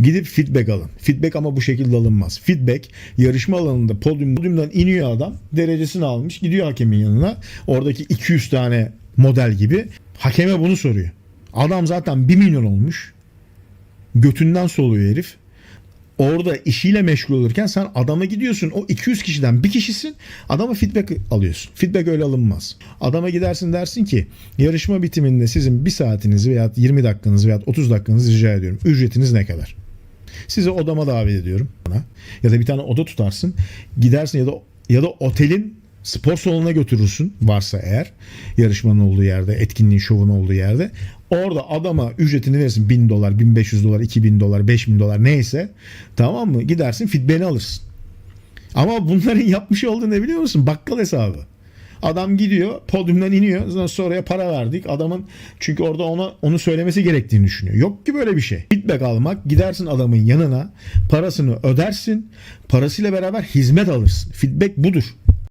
Gidip feedback alın. Feedback ama bu şekilde alınmaz. Feedback yarışma alanında podyum, podyumdan iniyor adam. Derecesini almış. Gidiyor hakemin yanına. Oradaki 200 tane model gibi. Hakeme bunu soruyor. Adam zaten 1 milyon olmuş. Götünden soluyor herif. Orada işiyle meşgul olurken sen adama gidiyorsun. O 200 kişiden bir kişisin. Adama feedback alıyorsun. Feedback öyle alınmaz. Adama gidersin dersin ki yarışma bitiminde sizin bir saatinizi veya 20 dakikanızı veya 30 dakikanızı rica ediyorum. Ücretiniz ne kadar? Sizi odama davet ediyorum. Bana. Ya da bir tane oda tutarsın. Gidersin ya da ya da otelin spor salonuna götürürsün varsa eğer yarışmanın olduğu yerde, etkinliğin şovun olduğu yerde. Orada adama ücretini verirsin 1000 dolar, 1500 dolar, 2000 dolar, 5000 dolar neyse. Tamam mı? Gidersin feedback'ini alırsın. Ama bunların yapmış olduğu ne biliyor musun? Bakkal hesabı. Adam gidiyor, podyumdan iniyor. Sonraya para verdik. Adamın çünkü orada ona onu söylemesi gerektiğini düşünüyor. Yok ki böyle bir şey. Feedback almak, gidersin adamın yanına, parasını ödersin. Parasıyla beraber hizmet alırsın. Feedback budur.